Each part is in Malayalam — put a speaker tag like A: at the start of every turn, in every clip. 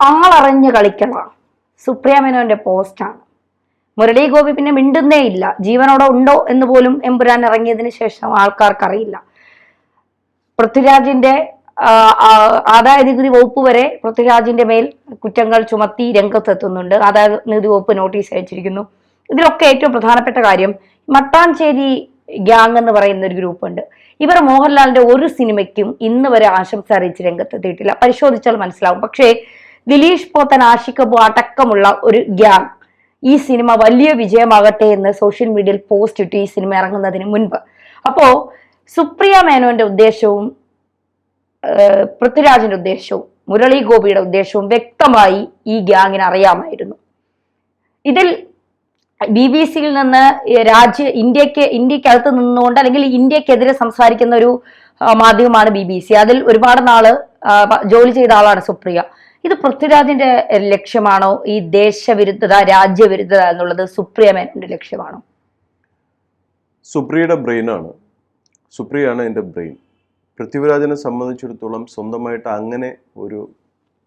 A: ആളറിഞ്ഞ് കളിക്കണം സുപ്രിയ മേനോന്റെ പോസ്റ്റാണ് മുരളി ഗോപി പിന്നെ മിണ്ടുന്നേ ഇല്ല. ജീവനോടെ ഉണ്ടോ എന്ന് പോലും എമ്പുരാൻ ഇറങ്ങിയതിന് ശേഷം ആൾക്കാർക്കറിയില്ല. പൃഥ്വിരാജിന്റെ ആദായ നികുതി വകുപ്പ് വരെ പൃഥ്വിരാജിന്റെ മേൽ കുറ്റങ്ങൾ ചുമത്തി രംഗത്തെത്തുന്നുണ്ട്. ആദായ നികുതി വകുപ്പ് നോട്ടീസ് അയച്ചിരിക്കുന്നു. ഇതിലൊക്കെ ഏറ്റവും പ്രധാനപ്പെട്ട കാര്യം മട്ടാഞ്ചേരി ഗ്യാങ് എന്ന് പറയുന്ന ഒരു ഗ്രൂപ്പ് ഉണ്ട് ഇവർ മോഹൻലാലിന്റെ ഒരു സിനിമയ്ക്കും ഇന്ന് വരെ ആശംസ അറിയിച്ച് രംഗത്തെത്തിയിട്ടില്ല. പരിശോധിച്ചാൽ മനസ്സിലാവും. പക്ഷേ ദിലീഷ് പോത്തൻ ആഷിഖ് അബു അടക്കമുള്ള ഒരു ഗ്യാങ്. ഈ സിനിമ വലിയ വിജയമാകട്ടെ എന്ന് സോഷ്യൽ മീഡിയയിൽ പോസ്റ്റ് ഇട്ടു ഈ സിനിമ ഇറങ്ങുന്നതിന് മുൻപ്. അപ്പോ സുപ്രിയ മേനോന്റെ ഉദ്ദേശവും പൃഥ്വിരാജിന്റെ ഉദ്ദേശവും മുരളി ഗോപിയുടെ ഉദ്ദേശവും വ്യക്തമായി ഈ ഗ്യാങ്ങിന് അറിയാമായിരുന്നു. ഇതിൽ ബി ബി സിയിൽ നിന്ന് രാജ്യ ഇന്ത്യയ്ക്ക് ഇന്ത്യക്കകത്ത് നിന്നുകൊണ്ട് അല്ലെങ്കിൽ ഇന്ത്യക്കെതിരെ സംസാരിക്കുന്ന ഒരു മാധ്യമമാണ് ബി ബി സി. അതിൽ ഒരുപാട് നാൾ ജോലി ചെയ്ത ആളാണ് സുപ്രിയ. ഇത് പൃഥ്വിരാജിന്റെ ലക്ഷ്യമാണോ? ഈ ദേശവിരുദ്ധത രാജ്യവിരുദ്ധത എന്നുള്ളത് സുപ്രിയ മേനോന്റെ ലക്ഷ്യമാണോ?
B: സുപ്രിയയുടെ ബ്രെയിനാണ്. സുപ്രിയാണ് എന്റെ ബ്രെയിൻ. പൃഥ്വിരാജിനെ സംബന്ധിച്ചിടത്തോളം സ്വന്തമായിട്ട് അങ്ങനെ ഒരു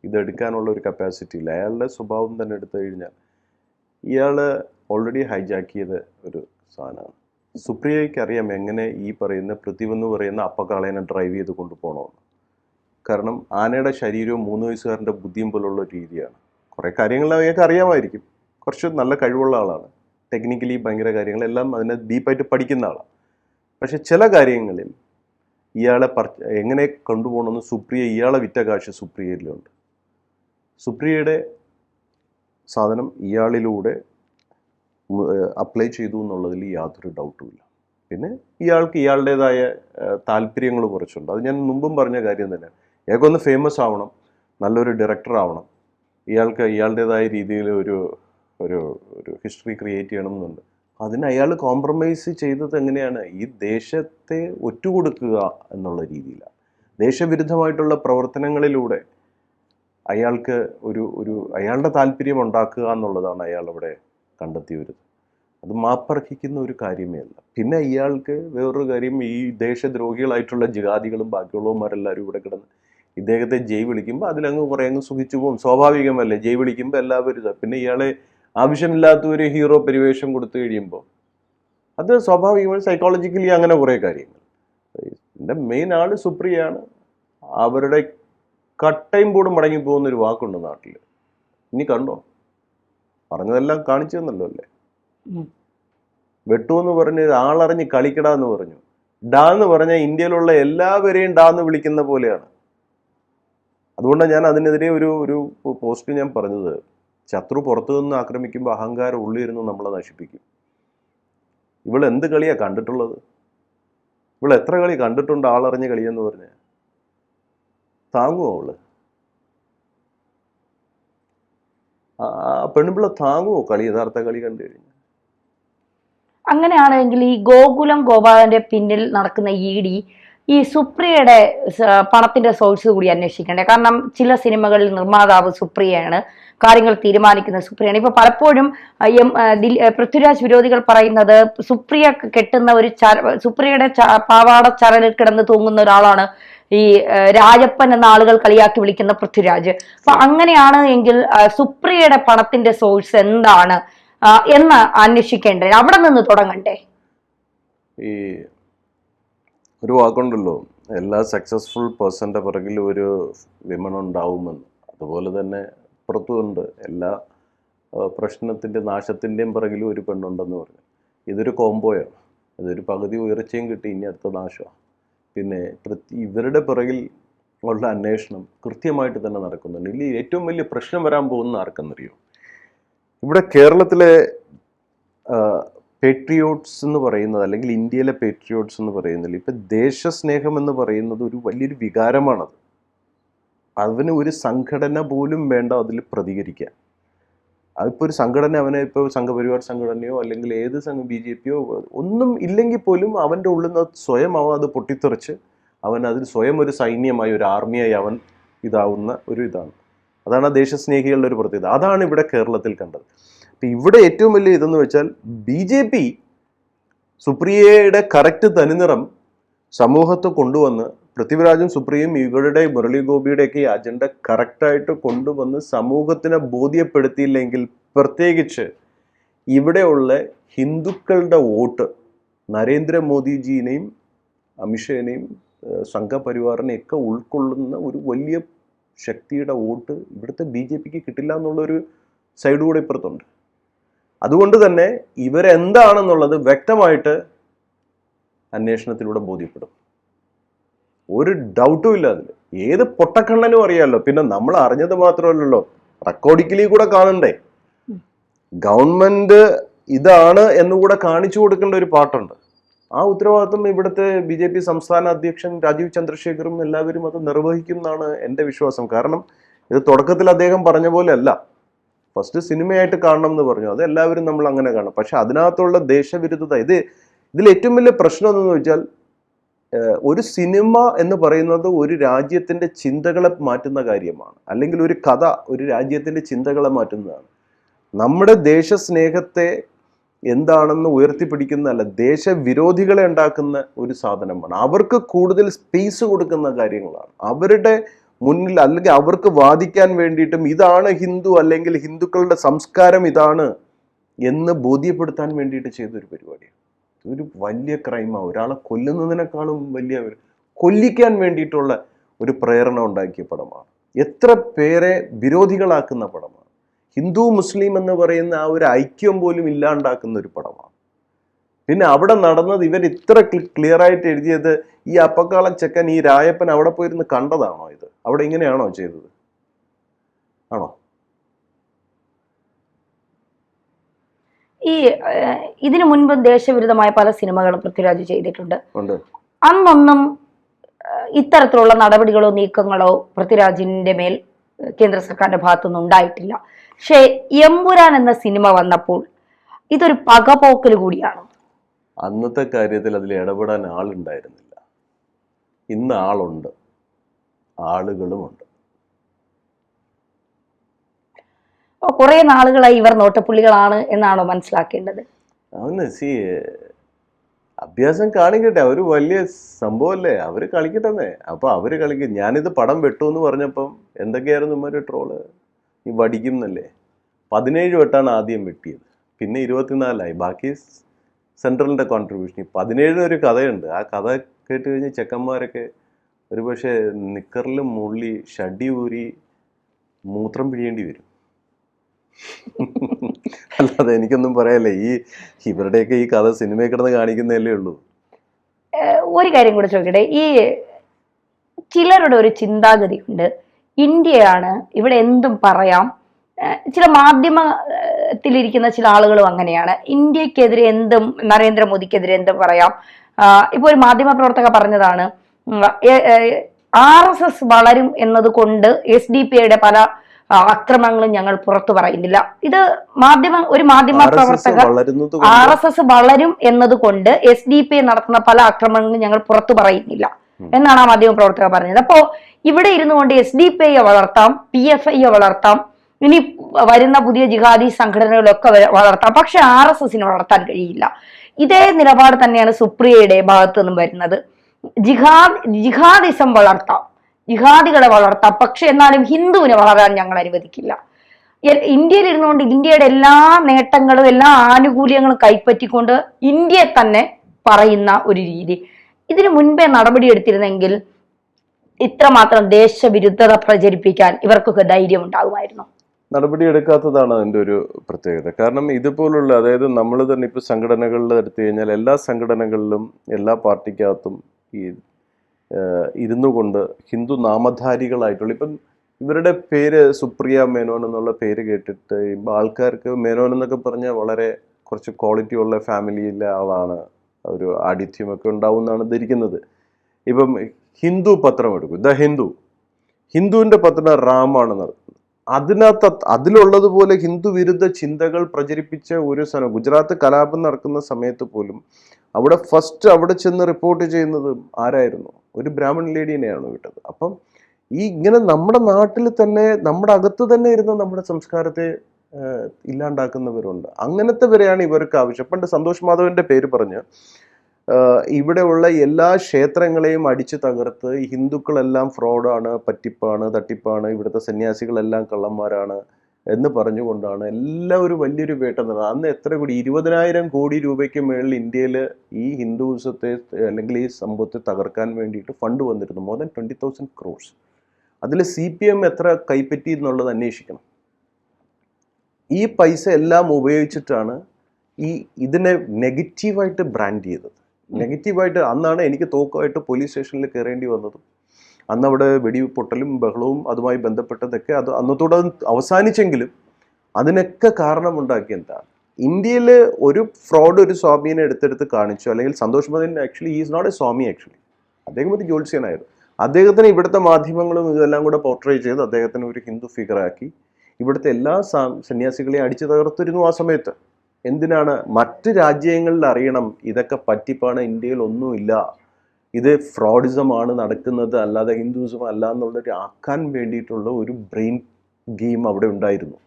B: ഇതെടുക്കാനുള്ള ഒരു കപ്പാസിറ്റി ഇല്ല. അയാളുടെ സ്വഭാവം തന്നെ എടുത്തു കഴിഞ്ഞാൽ ഇയാൾ ഓൾറെഡി ഹൈജാക്ക് ചെയ്ത ഒരു സാധനമാണ്. സുപ്രിയയ്ക്ക് അറിയാം എങ്ങനെ ഈ പറയുന്ന പൃഥ്വി എന്ന് പറയുന്ന അപ്പക്കാളേനെ ഡ്രൈവ് ചെയ്ത് കൊണ്ടുപോകണമെന്ന് കാരണം ആനയുടെ ശരീരവും മൂന്ന് വയസ്സുകാരന്റെ ബുദ്ധിയും പോലുള്ള രീതിയാണ്. കുറേ കാര്യങ്ങൾ അയാൾക്ക് അറിയാമായിരിക്കും. കുറച്ച് നല്ല കഴിവുള്ള ആളാണ്. ടെക്നിക്കലി ഭയങ്കര കാര്യങ്ങളെല്ലാം അതിനെ ഡീപ്പായിട്ട് പഠിക്കുന്ന ആളാണ്. പക്ഷെ ചില കാര്യങ്ങളിൽ ഇയാളെ പർ എങ്ങനെ കൊണ്ടുപോകണമെന്ന് സുപ്രിയ ഇയാളെ വിറ്റ കാശ് സുപ്രിയയിലുണ്ട്. സുപ്രിയയുടെ സാധനം ഇയാളിലൂടെ അപ്ലൈ ചെയ്തു എന്നുള്ളതിൽ യാതൊരു ഡൗട്ടുമില്ല പിന്നെ ഇയാൾക്ക് ഇയാളുടേതായ താല്പര്യങ്ങൾ കുറച്ചുണ്ട്. അത് ഞാൻ മുമ്പും പറഞ്ഞ കാര്യം തന്നെയാണ്. ഇയാൾക്കൊന്ന് ഫേമസ് ആവണം നല്ലൊരു ഡയറക്ടർ ആവണം. ഇയാൾക്ക് ഇയാളുടേതായ രീതിയിൽ ഒരു ഒരു ഒരു ഹിസ്റ്ററി ക്രിയേറ്റ് ചെയ്യണം എന്നുണ്ട് അതിന് അയാൾ കോംപ്രമൈസ് ചെയ്തത് എങ്ങനെയാണ്? ഈ ദേശത്തെ ഒറ്റുകൊടുക്കുക എന്നുള്ള രീതിയിലാണ് ദേശവിരുദ്ധമായിട്ടുള്ള പ്രവർത്തനങ്ങളിലൂടെ അയാൾക്ക് ഒരു ഒരു അയാളുടെ താല്പര്യം ഉണ്ടാക്കുക എന്നുള്ളതാണ് അയാൾ അവിടെ വരുന്നത് അത് മാപ്പർഹിക്കുന്ന ഒരു കാര്യമേ അല്ല. പിന്നെ ഇയാൾക്ക് വേറൊരു കാര്യം ഈ ദേശദ്രോഹികളായിട്ടുള്ള ജിഹാദികളും ബാക്കിയുള്ളവന്മാരെല്ലാവരും ഇവിടെ കിടന്ന് ഇദ്ദേഹത്തെ ജയ് വിളിക്കുമ്പോൾ അതിലങ്ങ് കുറേ അങ്ങ് സുഖിച്ചു പോകും. സ്വാഭാവികമല്ലേ? ജയ് വിളിക്കുമ്പോൾ എല്ലാവരും പിന്നെ ഇയാളെ ആവശ്യമില്ലാത്ത ഒരു ഹീറോ പരിവേഷം കൊടുത്തു കഴിയുമ്പോൾ അത് സ്വാഭാവികമായി സൈക്കോളജിക്കലി അങ്ങനെ കുറേ കാര്യങ്ങൾ. എന്റെ മെയിൻ ആൾ സുപ്രിയാണ്. അവരുടെ കട്ടയും പോടും മടങ്ങി പോകുന്ന ഒരു വാക്കുണ്ട് നാട്ടിൽ ഇനി കണ്ടോ? പറഞ്ഞതെല്ലാം കാണിച്ചു തന്നല്ലോ അല്ലേ? വെട്ടു എന്ന് പറഞ്ഞ് ആളറിഞ്ഞ് കളിക്കടാന്ന് പറഞ്ഞു. ഡാ എന്ന് പറഞ്ഞാൽ ഇന്ത്യയിലുള്ള എല്ലാവരെയും ഡാ എന്ന് വിളിക്കുന്ന പോലെയാണ്. അതുകൊണ്ടാണ് ഞാൻ അതിനെതിരെ ഒരു ഒരു പോസ്റ്റ് ഞാൻ പറഞ്ഞത്. ശത്രു പുറത്തു നിന്ന് ആക്രമിക്കുമ്പോൾ അഹങ്കാരം ഉള്ളിരുന്ന് നമ്മളെ നശിപ്പിക്കും. ഇവൾ എന്ത് കളിയാ കണ്ടിട്ടുള്ളത്? ഇവൾ എത്ര കളി കണ്ടിട്ടുണ്ട് ആളറിഞ്ഞ കളിയെന്ന് പറഞ്ഞ. താങ്ങുമോ അവൾ? പെണ്ണുപിള്ള താങ്ങുമോ കളി യഥാർത്ഥ കളി കണ്ടു കഴിഞ്ഞാൽ?
A: അങ്ങനെയാണെങ്കിൽ ഈ ഗോകുലം ഗോപാലന്റെ പിന്നിൽ നടക്കുന്ന ഇ ഡി ഈ സുപ്രിയയുടെ പണത്തിന്റെ സോഴ്സ് കൂടി അന്വേഷിക്കണ്ടേ? കാരണം ചില സിനിമകളിൽ നിർമ്മാതാവ് സുപ്രിയയാണ്. കാര്യങ്ങൾ തീരുമാനിക്കുന്ന സുപ്രിയയാണ്. ഇപ്പൊ പലപ്പോഴും പൃഥ്വിരാജ് വിരോധികൾ പറയുന്നത് സുപ്രിയ കെട്ടുന്ന ഒരു സുപ്രിയയുടെ പാവാട ചരലിൽ കിടന്ന് തൂങ്ങുന്ന ഒരാളാണ് ഈ രാജപ്പൻ എന്ന ആളുകൾ കളിയാക്കി വിളിക്കുന്ന പൃഥ്വിരാജ്. അപ്പൊ അങ്ങനെയാണ് എങ്കിൽ സുപ്രിയയുടെ പണത്തിന്റെ സോഴ്സ് എന്താണ്? എന്ന് അന്വേഷിക്കേണ്ടത് അവിടെ നിന്ന് തുടങ്ങണ്ടേ?
B: ഈ ഒരു വാക്കുണ്ടല്ലോ എല്ലാ സക്സസ്ഫുൾ പേഴ്സന്റെ പിറകിൽ ഒരു വിമൺ ഉണ്ടാവുമെന്ന്. അതുപോലെ തന്നെ പുറത്തുണ്ട് എല്ലാ പ്രശ്നത്തിന്റെ നാശത്തിന്റെയും പിറകിലും ഒരു പെണ്ണുണ്ടെന്ന് പറഞ്ഞു. ഇതൊരു കോംബോയാണ്. ഇതൊരു പകുതി ഉയർച്ചയും കിട്ടി ഇനി അടുത്ത നാശമാണ്. പിന്നെ ഇവരുടെ പിറകിൽ ഉള്ള അന്വേഷണം കൃത്യമായിട്ട് തന്നെ നടക്കുന്നുണ്ട്. ഇനി ഏറ്റവും വലിയ പ്രശ്നം വരാൻ പോകുന്ന ആർക്കെന്നറിയോ? ഇവിടെ കേരളത്തിലെ പേട്രിയോട്സ് എന്ന് പറയുന്നത് അല്ലെങ്കിൽ ഇന്ത്യയിലെ പേട്രിയോട്സ് എന്ന് പറയുന്നതിൽ ഇപ്പം ദേശസ്നേഹം എന്ന് പറയുന്നത് ഒരു വലിയൊരു വികാരമാണത്. അവന് ഒരു സംഘടന പോലും വേണ്ട അതിൽ പ്രതികരിക്കാൻ അതിപ്പോൾ ഒരു സംഘടന അവനെ ഇപ്പോൾ സംഘപരിവാർ സംഘടനയോ അല്ലെങ്കിൽ ഏത് സംഘം ബി ജെ പിയോ ഒന്നും ഇല്ലെങ്കിൽ പോലും അവന്റെ ഉള്ളിൽ നിന്ന് സ്വയം അവൻ അത് പൊട്ടിത്തെറിച്ച് അവൻ അതിൽ സ്വയം ഒരു സൈന്യമായി ഒരു ആർമിയായി അവൻ ഇതാവുന്ന ഒരു ഇതാണ്. അതാണ് ആ ദേശസ്നേഹികളുടെ ഒരു പ്രത്യേകത. അതാണ് ഇവിടെ കേരളത്തിൽ കണ്ടത്. ഇവിടെ ഏറ്റവും വലിയ ഇതെന്ന് വെച്ചാൽ ബി ജെ പി സുപ്രിയയുടെ കറക്റ്റ് തനിനിറം സമൂഹത്തെ കൊണ്ടുവന്ന് പൃഥ്വിരാജും സുപ്രിയും ഇവരുടെ മുരളിഗോപിയുടെയൊക്കെ ഈ അജണ്ട കറക്റ്റായിട്ട് കൊണ്ടുവന്ന് സമൂഹത്തിനെ ബോധ്യപ്പെടുത്തിയില്ലെങ്കിൽ പ്രത്യേകിച്ച് ഇവിടെയുള്ള ഹിന്ദുക്കളുടെ വോട്ട് നരേന്ദ്രമോദിജീനെയും അമിത്ഷേനെയും സംഘപരിവാറിനെയൊക്കെ ഉൾക്കൊള്ളുന്ന ഒരു വലിയ ശക്തിയുടെ വോട്ട് ഇവിടുത്തെ ബി ജെ പിക്ക് കിട്ടില്ല എന്നുള്ളൊരു സൈഡ് കൂടെ ഇപ്പുറത്തുണ്ട്. അതുകൊണ്ട് തന്നെ ഇവരെന്താണെന്നുള്ളത് വ്യക്തമായിട്ട് അന്വേഷണത്തിലൂടെ ബോധ്യപ്പെടും. ഒരു ഡൗട്ടും ഇല്ല അതിൽ ഏത് പൊട്ടക്കണ്ണനും അറിയാമല്ലോ പിന്നെ നമ്മൾ അറിഞ്ഞത് മാത്രമല്ലല്ലോ. റെക്കോർഡിക്കലി കൂടെ കാണണ്ടേ? ഗവൺമെന്റ് ഇതാണ് എന്നുകൂടെ കാണിച്ചു കൊടുക്കേണ്ട ഒരു പാട്ടുണ്ട്. ആ ഉത്തരവാദിത്വം ഇവിടുത്തെ ബി ജെ പി സംസ്ഥാന അധ്യക്ഷൻ രാജീവ് ചന്ദ്രശേഖറും എല്ലാവരും അത് നിർവഹിക്കുമെന്നാണ് എന്റെ വിശ്വാസം. കാരണം ഇത് തുടക്കത്തിൽ അദ്ദേഹം പറഞ്ഞ പോലെ അല്ല. ഫസ്റ്റ് സിനിമയായിട്ട് കാണണം എന്ന് പറഞ്ഞു. അത് എല്ലാവരും നമ്മൾ അങ്ങനെ കാണും. പക്ഷെ അതിനകത്തുള്ള ദേശവിരുദ്ധത ഇത് ഇതിൽ ഏറ്റവും വലിയ പ്രശ്നം എന്തെന്ന് വെച്ചാൽ ഒരു സിനിമ എന്ന് പറയുന്നത് ഒരു രാജ്യത്തിന്റെ ചിന്തകളെ മാറ്റുന്ന കാര്യമാണ്. അല്ലെങ്കിൽ ഒരു കഥ ഒരു രാജ്യത്തിന്റെ ചിന്തകളെ മാറ്റുന്നതാണ്. നമ്മുടെ ദേശസ്നേഹത്തെ എന്താണെന്ന് ഉയർത്തിപ്പിടിക്കുന്നതല്ല ദേശവിരോധികളെ ഉണ്ടാക്കുന്ന ഒരു സാധനമാണ്. അവർക്ക് കൂടുതൽ സ്പേസ് കൊടുക്കുന്ന കാര്യങ്ങളാണ്. അവരുടെ മുന്നിൽ അല്ലെങ്കിൽ അവർക്ക് വാദിക്കാൻ വേണ്ടിയിട്ടും ഇതാണ് ഹിന്ദു അല്ലെങ്കിൽ ഹിന്ദുക്കളുടെ സംസ്കാരം ഇതാണ് എന്ന് ബോധ്യപ്പെടുത്താൻ വേണ്ടിയിട്ട് ചെയ്തൊരു പരിപാടിയാണ്. ഇതൊരു വലിയ ക്രൈമാണ് ഒരാളെ കൊല്ലുന്നതിനേക്കാളും വലിയ കൊല്ലിക്കാൻ വേണ്ടിയിട്ടുള്ള ഒരു പ്രേരണ ഉണ്ടാക്കിയ പടമാണ്. എത്ര പേരെ വിരോധികളാക്കുന്ന പടമാണ്. ഹിന്ദു മുസ്ലിം എന്ന് പറയുന്ന ആ ഒരു ഐക്യം പോലും ഇല്ലാണ്ടാക്കുന്ന ഒരു പടമാണ്. പിന്നെ അവിടെ നടന്നത് ഇവർ ഇത്ര ക്ലിയർ ആയിട്ട് എഴുതിയത് ഈ അപ്പക്കാളൻ ചെക്കൻ ഈ രായപ്പൻ അവിടെ പോയിരുന്ന് കണ്ടതാണോ ഇത്? അവിടെ ഇങ്ങനെയാണോ ചെയ്തത്? ആണോ?
A: ഈ ഇതിനു മുൻപ് ദേശവിരുദ്ധമായ പല സിനിമകളും പൃഥ്വിരാജ് ചെയ്തിട്ടുണ്ട്. അന്നൊന്നും ഇത്തരത്തിലുള്ള നടപടികളോ നീക്കങ്ങളോ പൃഥ്വിരാജിന്റെ മേൽ കേന്ദ്ര സർക്കാരിന്റെ ഭാഗത്തുനിന്ന് ഉണ്ടായിട്ടില്ല. പക്ഷേ എമ്പുരാൻ എന്ന സിനിമ വന്നപ്പോൾ ഇതൊരു പകപോക്കൽ കൂടിയാണ്.
B: അന്നത്തെ കാര്യത്തിൽ അതിൽ ഇടപെടാൻ ആളുണ്ടായിരുന്നില്ല. ഇന്ന് ആളുണ്ട്. ആളുകളുമുണ്ട്.
A: കുറേ നാളുകളായി ഇവർ നോട്ടപ്പുള്ളികളാണ് എന്നാണോ മനസ്സിലാക്കേണ്ടത്?
B: അവന് സി അഭ്യാസം കാണിക്കട്ടെ. അവർ വലിയ സംഭവമല്ലേ? അവർ കളിക്കട്ടെ അപ്പൊ അവർ കളിക്കും. ഞാനിത് പടം വെട്ടു എന്ന് പറഞ്ഞപ്പം എന്തൊക്കെയായിരുന്നു ഇമ്മൊരു ട്രോൾ? ഈ വടിക്കും എന്നല്ലേ? പതിനേഴ് വെട്ടാണ് ആദ്യം വെട്ടിയത്. പിന്നെ ഇരുപത്തിനാലായി. ബാക്കി സെൻട്രലിന്റെ കോൺട്രിബ്യൂഷൻ ഈ പതിനേഴിന് ഒരു കഥയുണ്ട്. ആ കഥ കേട്ട് കഴിഞ്ഞ് ചെക്കന്മാരൊക്കെ ഒരു നിക്കറിൽ മുള്ളി ഷഡി ഊരി മൂത്രം പിഴിയേണ്ടി വരും. അല്ലാതെ എനിക്കൊന്നും പറയല്ല ഈ ഇവരുടെയൊക്കെ ഈ കഥ സിനിമയിൽ കിടന്ന് കാണിക്കുന്നതല്ലേ ഉള്ളൂ.
A: ഒരു കാര്യം കൂടെ ചോദിക്കട്ടെ. ഈ ചിലരുടെ ഒരു ചിന്താഗതി ഉണ്ട്. ഇന്ത്യയാണ് ഇവിടെ എന്തും പറയാം. ചില മാധ്യമത്തിലിരിക്കുന്ന ചില ആളുകളും അങ്ങനെയാണ്. ഇന്ത്യക്കെതിരെ എന്തും നരേന്ദ്രമോദിക്കെതിരെ എന്തും പറയാം. ഇപ്പോൾ ഇപ്പൊ ഒരു മാധ്യമ പ്രവർത്തക പറഞ്ഞതാണ് ആർ എസ് എസ് വളരും എന്നതുകൊണ്ട് എസ് ഡി പി ഐയുടെ പല അക്രമങ്ങളും ഞങ്ങൾ പുറത്തു പറയുന്നില്ല. ഇത് മാധ്യമ ഒരു മാധ്യമ പ്രവർത്തകർ ആർ എസ് എസ് വളരും എന്നതുകൊണ്ട് എസ് ഡി പി ഐ നടത്തുന്ന പല അക്രമങ്ങളും ഞങ്ങൾ പുറത്തു പറയുന്നില്ല എന്നാണ് ആ മാധ്യമ പ്രവർത്തകർ പറഞ്ഞത്. അപ്പോ ഇവിടെ ഇരുന്നു കൊണ്ട് എസ് ഡി പി ഐയെ വളർത്താം പി എഫ് ഐയെ വളർത്താം ഇനി വരുന്ന പുതിയ ജിഹാദി സംഘടനകളൊക്കെ വളർത്താം. പക്ഷെ ആർ എസ് എസിന് വളർത്താൻ കഴിയില്ല. ഇതേ നിലപാട് തന്നെയാണ് സുപ്രിയയുടെ ഭാഗത്തു നിന്നും വരുന്നത്. ജിഹാദ് ജിഹാദിസം വളർത്താം. ജിഹാദികളെ വളർത്താം. പക്ഷെ എന്നാലും ഹിന്ദുവിനെ വളരാൻ ഞങ്ങൾ അനുവദിക്കില്ല. ഇന്ത്യയിൽ ഇരുന്നുകൊണ്ട് ഇന്ത്യയുടെ എല്ലാ നേട്ടങ്ങളും എല്ലാ ആനുകൂല്യങ്ങളും കൈപ്പറ്റിക്കൊണ്ട് ഇന്ത്യയെ തന്നെ പറയുന്ന ഒരു രീതി. ഇതിനു മുൻപേ നടപടിയെടുത്തിരുന്നെങ്കിൽ ഇത്രമാത്രം ദേശവിരുദ്ധത പ്രചരിപ്പിക്കാൻ ഇവർക്കൊക്കെ ധൈര്യം ഉണ്ടാകുമായിരുന്നു
B: നടപടിയെടുക്കാത്തതാണ് അതിന്റെ ഒരു പ്രത്യേകത. കാരണം ഇതുപോലുള്ള അതായത് നമ്മൾ തന്നെ ഇപ്പോൾ സംഘടനകളിൽ എടുത്തു കഴിഞ്ഞാൽ എല്ലാ സംഘടനകളിലും എല്ലാ പാർട്ടിക്കകത്തും ഈ ഇരുന്നു കൊണ്ട് ഹിന്ദു നാമധാരികളായിട്ടുള്ള ഇപ്പം ഇവരുടെ പേര് സുപ്രിയ മേനോൻ എന്നുള്ള പേര് കേട്ടിട്ട് ഇപ്പം ആൾക്കാർക്ക് മേനോൻ എന്നൊക്കെ പറഞ്ഞാൽ വളരെ കുറച്ച് ക്വാളിറ്റി ഉള്ള ഫാമിലിയിലെ ആളാണ്. ഒരു ആഠിത്യമൊക്കെ ഉണ്ടാവും എന്നാണ് ധരിക്കുന്നത്. ഇപ്പം ഹിന്ദു പത്രം എടുക്കും ദ ഹിന്ദു. ഹിന്ദുവിന്റെ പത്രം റാമാണ് നടത്തുന്നത് അതിനകത്ത് അതിലുള്ളത് അതിലുള്ളതുപോലെ ഹിന്ദു വിരുദ്ധ ചിന്തകൾ പ്രചരിപ്പിച്ച ഒരു സ്ഥലം ഗുജറാത്ത് കലാപം നടക്കുന്ന സമയത്ത് പോലും അവിടെ ഫസ്റ്റ് അവിടെ ചെന്ന് റിപ്പോർട്ട് ചെയ്യുന്നത് ആരായിരുന്നു? ഒരു ബ്രാഹ്മൺ ലേഡീനെയാണ് വിട്ടത്. അപ്പം ഈ ഇങ്ങനെ നമ്മുടെ നാട്ടിൽ തന്നെ നമ്മുടെ അകത്ത് തന്നെ ഇരുന്ന നമ്മുടെ സംസ്കാരത്തെ ഇല്ലാണ്ടാക്കുന്നവരുണ്ട്. അങ്ങനത്തെ വരെയാണ് ഇവർക്ക് ആവശ്യം. പണ്ട് സന്തോഷ് മാധവന്റെ പേര് പറഞ്ഞ് ഇവിടെയുള്ള എല്ലാ ക്ഷേത്രങ്ങളെയും അടിച്ചു തകർത്ത് ഹിന്ദുക്കളെല്ലാം ഫ്രോഡാണ് പറ്റിപ്പാണ് തട്ടിപ്പാണ് ഇവിടുത്തെ സന്യാസികളെല്ലാം കള്ളന്മാരാണ് എന്ന് പറഞ്ഞുകൊണ്ടാണ് എല്ലാം ഒരു വലിയൊരു വേട്ട നടന്നത്. അന്ന് എത്ര കോടി? ഇരുപതിനായിരം കോടി രൂപയ്ക്ക് മേളിൽ ഇന്ത്യയിൽ ഈ ഹിന്ദുസത്തെ അല്ലെങ്കിൽ ഈ സംഭവത്തെ തകർക്കാൻ വേണ്ടിയിട്ട് ഫണ്ട് വന്നിരുന്നു. More than twenty thousand crores അതിൽ സി പി എം എത്ര കൈപ്പറ്റി എന്നുള്ളത് അന്വേഷിക്കണം. ഈ പൈസ എല്ലാം ഉപയോഗിച്ചിട്ടാണ് ഈ ഇതിനെ നെഗറ്റീവായിട്ട് ബ്രാൻഡ് ചെയ്തത്. നെഗറ്റീവായിട്ട് അന്നാണ് എനിക്ക് തോക്കുമായിട്ട് പോലീസ് സ്റ്റേഷനിൽ കയറേണ്ടി വന്നത്. അന്ന് അവിടെ വെടി പൊട്ടലും ബഹളവും അതുമായി ബന്ധപ്പെട്ടതൊക്കെ അത് അന്നത്തോടെ അവസാനിച്ചെങ്കിലും അതിനൊക്കെ കാരണമുണ്ടാക്കി എന്താണ്? ഇന്ത്യയിൽ ഒരു ഫ്രോഡ് ഒരു സ്വാമീനെ എടുത്തെടുത്ത് കാണിച്ചു അല്ലെങ്കിൽ Santosh Madan actually is not a swami actually അദ്ദേഹം ഒരു ജ്യോത്സ്യനായിരുന്നു. അദ്ദേഹത്തിന് ഇവിടുത്തെ മാധ്യമങ്ങളും ഇതെല്ലാം കൂടെ പോർട്രേ ചെയ്ത് അദ്ദേഹത്തിന് ഒരു ഹിന്ദു ഫിഗറാക്കി ഇവിടുത്തെ എല്ലാ സന്യാസികളെയും അടിച്ചു തകർത്തിരുന്നു ആ സമയത്ത്. എന്തിനാണ് മറ്റ് രാജ്യങ്ങളിൽ അറിയണം ഇതൊക്കെ പറ്റിപ്പാണ് ഇന്ത്യയിൽ ഒന്നുമില്ല. ഇത് ഫ്രോഡിസം ആണ് നടക്കുന്നത് അല്ലാതെ ഹിന്ദുവിസം അല്ല എന്നുള്ളൊരു ആക്കാൻ വേണ്ടിയിട്ടുള്ള ഒരു ബ്രെയിൻ ഗെയിം അവിടെ ഉണ്ടായിരുന്നു.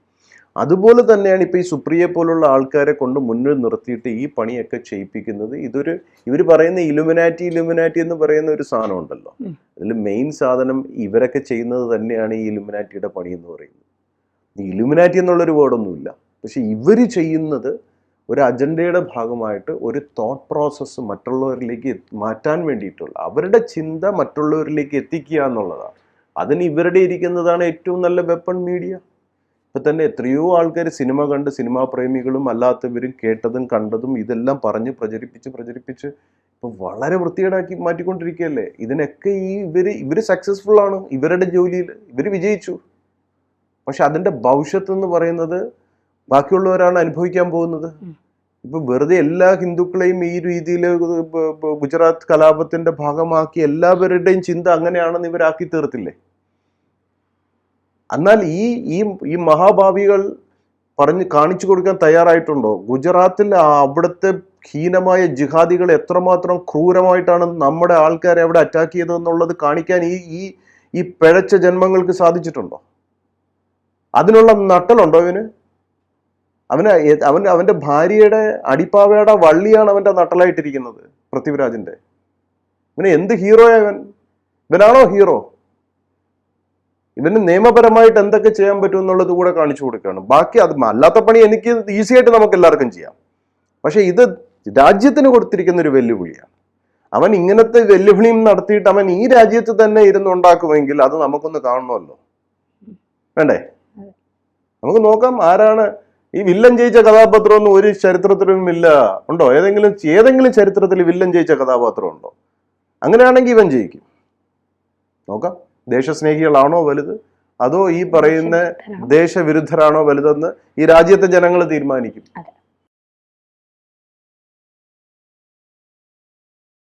B: അതുപോലെ തന്നെയാണ് ഇപ്പോൾ ഈ സുപ്രിയെ പോലുള്ള ആൾക്കാരെ കൊണ്ട് മുന്നിൽ നിർത്തിയിട്ട് ഈ പണിയൊക്കെ ചെയ്യിപ്പിക്കുന്നത്. ഇതൊരു ഇവർ പറയുന്ന ഇലുമിനാറ്റി ഇലുമിനാറ്റി എന്ന് പറയുന്ന ഒരു സാധനം ഉണ്ടല്ലോ. അതിൽ മെയിൻ സാധനം ഇവരൊക്കെ ചെയ്യുന്നത് തന്നെയാണ് ഈ ഇലുമിനാറ്റിയുടെ പണി എന്ന് പറയുന്നത്. ഇലുമിനാറ്റി എന്നുള്ളൊരു വേർഡൊന്നുമില്ല. പക്ഷെ ഇവർ ചെയ്യുന്നത് ഒരു അജണ്ടയുടെ ഭാഗമായിട്ട് ഒരു തോട്ട് പ്രോസസ്സ് മറ്റുള്ളവരിലേക്ക് മാറ്റാൻ വേണ്ടിയിട്ടുള്ള അവരുടെ ചിന്ത മറ്റുള്ളവരിലേക്ക് എത്തിക്കുക എന്നുള്ളതാണ്. അതിന് ഇവരുടെ ഇരിക്കുന്നതാണ് ഏറ്റവും നല്ല വെപ്പൺ മീഡിയ ഇപ്പം തന്നെ എത്രയോ ആൾക്കാർ സിനിമ കണ്ട് സിനിമാ പ്രേമികളും അല്ലാത്തവരും കേട്ടതും കണ്ടതും ഇതെല്ലാം പറഞ്ഞ് പ്രചരിപ്പിച്ച് പ്രചരിപ്പിച്ച് ഇപ്പം വളരെ വൃത്തികേടാക്കി മാറ്റിക്കൊണ്ടിരിക്കുകയല്ലേ? ഇതിനൊക്കെ ഈ ഇവർ ഇവർ സക്സസ്ഫുൾ ആണ്. ഇവരുടെ ജോലിയിൽ ഇവർ വിജയിച്ചു. പക്ഷെ അതിന്റെ ഭവിഷ്യത്ത് എന്ന് പറയുന്നത് ബാക്കിയുള്ളവരാണ് അനുഭവിക്കാൻ പോകുന്നത്. ഇപ്പൊ വെറുതെ എല്ലാ ഹിന്ദുക്കളെയും ഈ രീതിയിൽ ഗുജറാത്ത് കലാപത്തിന്റെ ഭാഗമാക്കി എല്ലാവരുടെയും ചിന്ത അങ്ങനെയാണെന്ന് ഇവരാക്കി തീർത്തില്ലേ? എന്നാൽ ഈ ഈ ഈ മഹാഭാവികൾ പറഞ്ഞ് കാണിച്ചു കൊടുക്കാൻ തയ്യാറായിട്ടുണ്ടോ? ഗുജറാത്തിൽ അവിടുത്തെ ഹീനമായ ജിഹാദികൾ എത്രമാത്രം ക്രൂരമായിട്ടാണ് നമ്മുടെ ആൾക്കാരെ അവിടെ അറ്റാക്ക് ചെയ്തതെന്നുള്ളത് കാണിക്കാൻ ഈ ഈ ഈ പിഴച്ച ജന്മങ്ങൾക്ക് സാധിച്ചിട്ടുണ്ടോ? അതിനുള്ള നട്ടലുണ്ടോ ഇവന് അവന് അവൻ അവന്റെ ഭാര്യയുടെ അടിപ്പാവയുടെ വള്ളിയാണ് അവന്റെ നട്ടലായിട്ടിരിക്കുന്നത് പൃഥ്വിരാജിന്റെ ഇവന് എന്ത് ഹീറോയാ ഇവൻ? ഇവനാണോ ഹീറോ? ഇവന് നിയമപരമായിട്ട് എന്തൊക്കെ ചെയ്യാൻ പറ്റും എന്നുള്ളത് കൂടെ കാണിച്ചു കൊടുക്കുകയാണ്. ബാക്കി അത് അല്ലാത്ത പണി എനിക്ക് ഈസി ആയിട്ട് നമുക്ക് എല്ലാവർക്കും ചെയ്യാം. പക്ഷെ ഇത് രാജ്യത്തിന് കൊടുത്തിരിക്കുന്ന ഒരു വെല്ലുവിളിയാണ്. അവൻ ഇങ്ങനത്തെ വെല്ലുവിളിയും നടത്തിയിട്ട് അവൻ ഈ രാജ്യത്ത് തന്നെ ഇരുന്ന് ഉണ്ടാക്കുമെങ്കിൽ അത് നമുക്കൊന്ന് കാണണമല്ലോ. വേണ്ടേ? നമുക്ക് നോക്കാം ആരാണ് ഈ വില്ലൻ ജയിച്ച കഥാപാത്രം ഒന്നും ഒരു ചരിത്രത്തിലും ഇല്ല. ഉണ്ടോ? ഏതെങ്കിലും ഏതെങ്കിലും ചരിത്രത്തിൽ വില്ലൻ ജയിച്ച കഥാപാത്രം ഉണ്ടോ? അങ്ങനെയാണെങ്കിൽ ഇവൻ ജയിക്കും. നോക്കാം. ദേശസ്നേഹികളാണോ വലുത്? അതോ ഈ പറയുന്ന ദേശവിരുദ്ധരാണോ? വലുതെന്ന് ഈ രാജ്യത്തെ ജനങ്ങൾ തീരുമാനിക്കും.